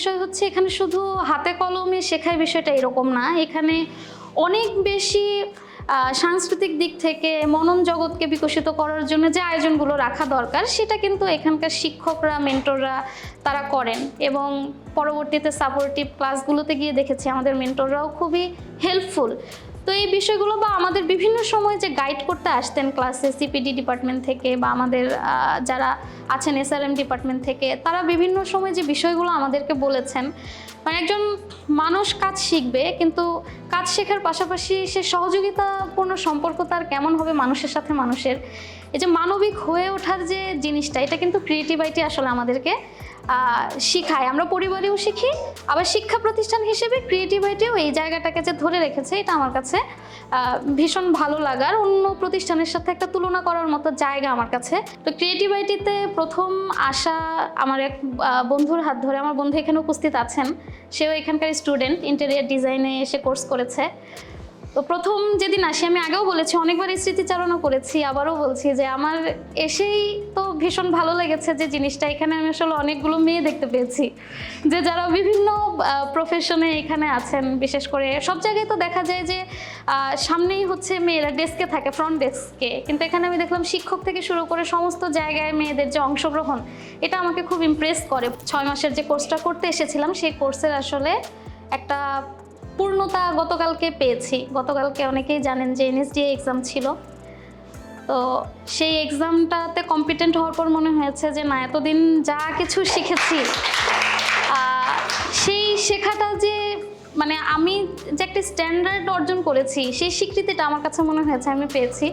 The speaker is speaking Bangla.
বিষয় হচ্ছে এখানে শুধু হাতে কলমে শেখার বিষয়টা এরকম না। এখানে অনেক বেশি সাংস্কৃতিক দিক থেকে মনন জগৎকে বিকশিত করার জন্য যে আয়োজনগুলো রাখা দরকার, সেটা কিন্তু এখানকার শিক্ষকরা, মেন্টররা তারা করেন। এবং পরবর্তীতে সাপোর্টিভ ক্লাসগুলোতে গিয়ে দেখেছি, আমাদের মেন্টররাও খুবই হেল্পফুল তো এই বিষয়গুলো বা আমাদের বিভিন্ন সময় যে গাইড করতে আসতেন ক্লাসে সিপিডি ডিপার্টমেন্ট থেকে বা আমাদের যারা আছেন এসআরএম ডিপার্টমেন্ট থেকে, তারা বিভিন্ন সময় যে বিষয়গুলো আমাদেরকে বলেছেন মানে একজন মানুষ কাজ শিখবে, কিন্তু কাজ শেখার পাশাপাশি সে সহযোগিতাপূর্ণ সম্পর্ক তার কেমন হবে মানুষের সাথে মানুষের? এই যে মানবিক হয়ে ওঠার যে জিনিসটা, এটা কিন্তু ক্রিয়েটিভাইটি আসলে আমাদেরকে শিখায়। আমরা পরিবারেও শিখি, আবার শিক্ষা প্রতিষ্ঠান হিসেবে ক্রিয়েটিভিটিও এই জায়গাটাকে যে ধরে রেখেছে, এটা আমার কাছে ভীষণ ভালো লাগার। অন্য প্রতিষ্ঠানের সাথে একটা তুলনা করার মতো জায়গা আমার কাছে। তো ক্রিয়েটিভিটিতে প্রথম আসা আমার এক বন্ধুর হাত ধরে আমার বন্ধু এখানে উপস্থিত আছেন। সেও এখানকার স্টুডেন্ট ইন্টেরিয়ার ডিজাইনে এসে কোর্স করেছে। তো প্রথম যেদিন আসি, আমি আগেও বলেছি, অনেকবার এই স্মৃতিচারণও করেছি, আবারও বলছি যে আমার এসেই তো ভীষণ ভালো লেগেছে যে জিনিসটা। এখানে আমি আসলে অনেকগুলো মেয়ে দেখতে পেয়েছি, যে যারা বিভিন্ন প্রফেশনে এখানে আছেন, বিশেষ করে সব জায়গায় তো দেখা যায় যে সামনেই হচ্ছে মেয়েরা ডেস্কে থাকে ফ্রন্ট ডেস্কে কিন্তু এখানে আমি দেখলাম শিক্ষক থেকে শুরু করে সমস্ত জায়গায় মেয়েদের যে অংশগ্রহণ, এটা আমাকে খুব ইমপ্রেস করে। ছয় মাসের যে কোর্সটা করতে এসেছিলাম, সেই কোর্সের আসলে একটা পূর্ণতা গতকালকে পেয়েছি। গতকালকে অনেকেই জানেন যে এনএসডিএ এক্সাম ছিল। তো সেই এক্সামটাতে কম্পিটেন্ট হওয়ার পর মনে হয়েছে যে, না, এতদিন যা কিছু শিখেছি সেই শেখাটা যে মানে আমি যে একটা স্ট্যান্ডার্ড অর্জন করেছি, সেই স্বীকৃতিটা আমার কাছে মনে হয়েছে, আমি পেয়েছি।